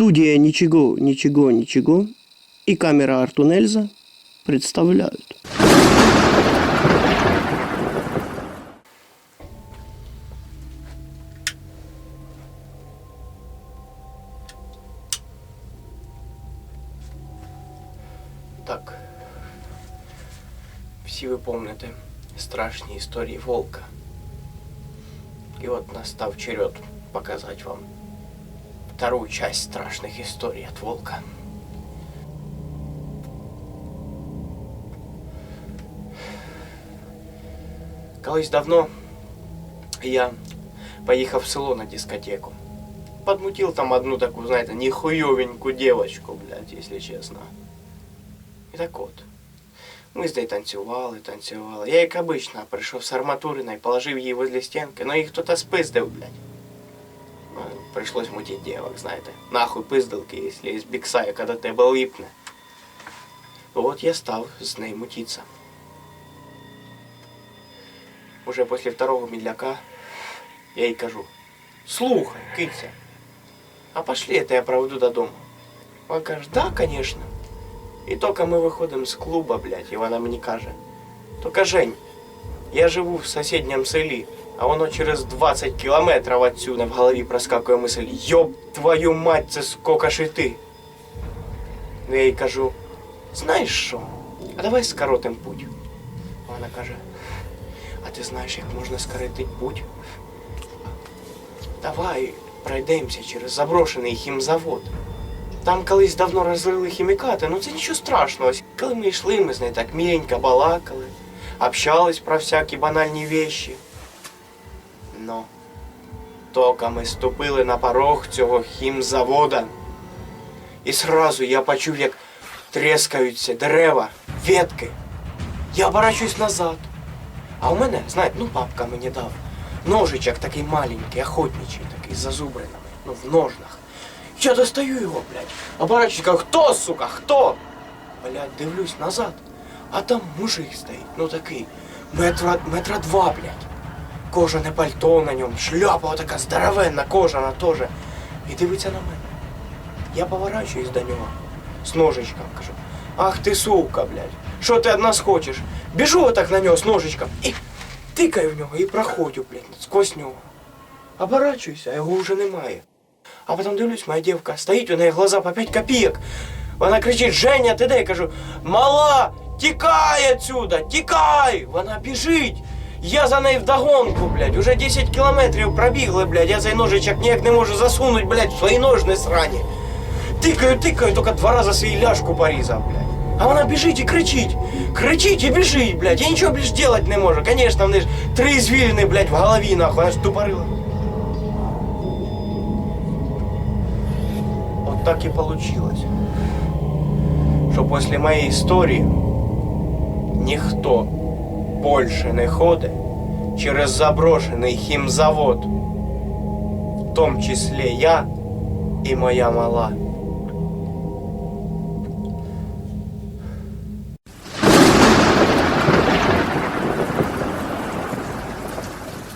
Студия «Ничего, ничего, ничего» и камера Артунельза представляют. Так. Всі ви помните страшні історії волка. И вот настав черед показать вам вторую часть страшных историй от волка. Колись давно я поїхав в село на дискотеку. Подмутил там одну такую, знаете, нехуевенькую девочку, блядь, если честно. І так от. Ми з нею танцювали, танцювали. Я, як обично, прийшов з арматуриною, положив її возле стінки, но їх хтось спиздив, блядь. Ну, Пришлось мутить девок, знаєте. Нахуй пиздилки, якщо із біксая, коли тебе липне. Вот я став з нею мутиться. Уже після второго медляка я їй кажу, слухай, киця, а пошли, это я проведу додому. Вона каже, да, конечно. І тільки ми виходимо з клуба, блядь, і вона мені каже, тільки Жень, я живу в сусідньому селі, А воно через 20 кілометрів отсюда в голові проскакує мисль, йоб твою мать, це скока і ти. Ну я їй кажу, знаєш що, а давай скоротим путь. Вона каже, а ти знаєш, як можна скоротити путь? Давай пройдемося через заброшений хімзавод. Там колись давно розлили хімікати, ну це нічого страшного. Коли ми йшли, ми з нею так міленько балакали, общались про всякі банальні вещи. Но тільки ми ступили на порог цього хімзавода, і сразу я почув, як трескаються дерева, ветки. Я оборачуюсь назад. А у мене, знаєте, ну папка мені дав. Ножичок такий маленький, охотничий, такий зазубринами, ну в ножнах. Я достаю його, блядь. Оборачуюсь, кажу, хто, сука, хто? Блядь, дивлюсь назад, а там мужик стоїть, ну такий, метра, метра два, блядь. Кожане пальто на ньому, шляпа така здоровенна, кожана теж. І дивиться на мене. Я поворачуюсь до нього з ножичком, кажу, ах ти сука, блядь, що ти від нас хочеш? Біжу отак на нього з ножичком і тикаю в нього і проходжу, блядь, сквозь нього. Оборачуюся, а його вже немає. А потім дивлюсь, моя дівка стоїть, у неї глаза по 5 копійок. Вона кричить, Женя, ти де? Я кажу, мала, тікай отсюда, тікай! Вона біжить. Я за нею вдогонку, блядь, уже 10 кілометрів пробігли, блядь, я цей ножичок ніяк не можу засунуть, блядь, в свої ножни срані. Тикаю, тикаю, тільки два рази свій ляшку порізав, блядь. А вона біжить і кричить. Кричить і біжить, блядь. Я нічого більш делать не можу. Конечно, в неї ж три звільни, блядь, в голові, нахуй, вона ж тупорила. Вот так и получилось, что после моей истории ніхто больше не ходить через заброшений хімзавод, в том числе я і моя мала.